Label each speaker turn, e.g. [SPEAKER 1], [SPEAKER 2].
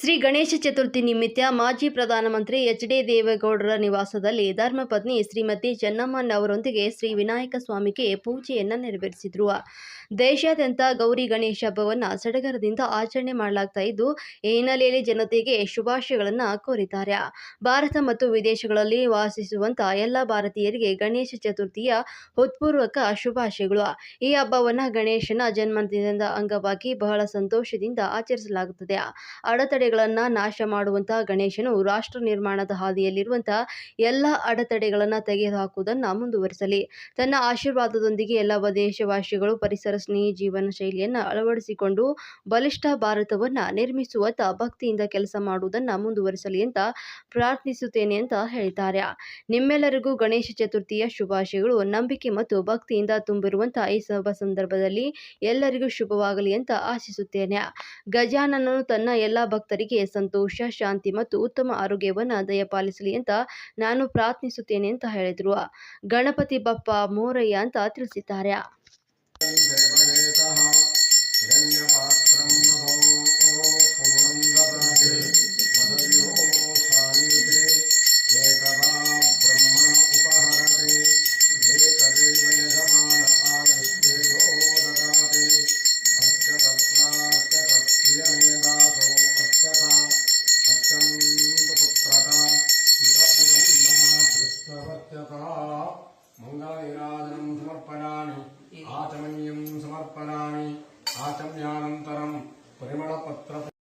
[SPEAKER 1] ಶ್ರೀ ಗಣೇಶ ಚತುರ್ಥಿ ನಿಮಿತ್ತ ಮಾಜಿ ಪ್ರಧಾನಮಂತ್ರಿ ಎಚ್ ಡಿ ದೇವೇಗೌಡರ ನಿವಾಸದಲ್ಲಿ ಧರ್ಮಪತ್ನಿ ಶ್ರೀಮತಿ ಚೆನ್ನಮ್ಮನವರೊಂದಿಗೆ ಶ್ರೀ ವಿನಾಯಕ ಸ್ವಾಮಿಗೆ ಪೂಜೆಯನ್ನು ನೆರವೇರಿಸಿದರು. ದೇಶಾದ್ಯಂತ ಗೌರಿ ಗಣೇಶ ಹಬ್ಬವನ್ನು ಸಡಗರದಿಂದ ಆಚರಣೆ ಮಾಡಲಾಗ್ತಾ ಇದ್ದು, ಈ ಹಿನ್ನೆಲೆಯಲ್ಲಿ ಜನತೆಗೆ ಶುಭಾಶಯಗಳನ್ನು ಕೋರಿದ್ದಾರೆ. ಭಾರತ ಮತ್ತು ವಿದೇಶಗಳಲ್ಲಿ ವಾಸಿಸುವಂತ ಎಲ್ಲ ಭಾರತೀಯರಿಗೆ ಗಣೇಶ ಚತುರ್ಥಿಯ ಹೃತ್ಪೂರ್ವಕ ಶುಭಾಶಯಗಳು. ಈ ಹಬ್ಬವನ್ನು ಗಣೇಶನ ಜನ್ಮದಿನದ ಅಂಗವಾಗಿ ಬಹಳ ಸಂತೋಷದಿಂದ ಆಚರಿಸಲಾಗುತ್ತದೆ. ಅಡೆತಡೆಗಳನ್ನು ನಾಶ ಮಾಡುವಂತಹ ಗಣೇಶನು ರಾಷ್ಟ್ರ ನಿರ್ಮಾಣದ ಹಾದಿಯಲ್ಲಿರುವಂತಹ ಎಲ್ಲ ಅಡೆತಡೆಗಳನ್ನು ತೆಗೆದುಹಾಕುವುದನ್ನು ಮುಂದುವರಿಸಲಿ. ತನ್ನ ಆಶೀರ್ವಾದದೊಂದಿಗೆ ಎಲ್ಲ ದೇಶವಾಸಿಗಳು ಪರಿಸರ ಸ್ನೇಹಿ ಜೀವನ ಶೈಲಿಯನ್ನು ಅಳವಡಿಸಿಕೊಂಡು ಬಲಿಷ್ಠ ಭಾರತವನ್ನು ನಿರ್ಮಿಸುವತ್ತ ಭಕ್ತಿಯಿಂದ ಕೆಲಸ ಮಾಡುವುದನ್ನು ಮುಂದುವರಿಸಲಿ ಅಂತ ಪ್ರಾರ್ಥಿಸುತ್ತೇನೆ ಅಂತ ಹೇಳ್ತಾರೆ. ನಿಮ್ಮೆಲ್ಲರಿಗೂ ಗಣೇಶ ಚತುರ್ಥಿಯ ಶುಭಾಶಯಗಳು. ನಂಬಿಕೆ ಮತ್ತು ಭಕ್ತಿಯಿಂದ ತುಂಬಿರುವಂತಹ ಈ ಸಭಾ ಸಂದರ್ಭದಲ್ಲಿ ಎಲ್ಲರಿಗೂ ಶುಭವಾಗಲಿ ಅಂತ ಆಶಿಸುತ್ತೇನೆ. ಗಜಾನನನು ತನ್ನ ಎಲ್ಲಾ ಭಕ್ತರಿಗೆ ಸಂತೋಷ, ಶಾಂತಿ ಮತ್ತು ಉತ್ತಮ ಆರೋಗ್ಯವನ್ನು ದಯಪಾಲಿಸಲಿ ಅಂತ ನಾನು ಪ್ರಾರ್ಥಿಸುತ್ತೇನೆ ಅಂತ ಹೇಳಿದ್ರು. ಗಣಪತಿ ಬಪ್ಪ ಮೋರಯ್ಯ ಅಂತ ತಿಳಿಸಿದ್ದಾರೆ.
[SPEAKER 2] ప్రవర్త్యత మంగళైరాజనం సమర్పణాని ఆచమనీయం సమర్పణాని ఆచమ్యానంతరం. పరిమళపత్ర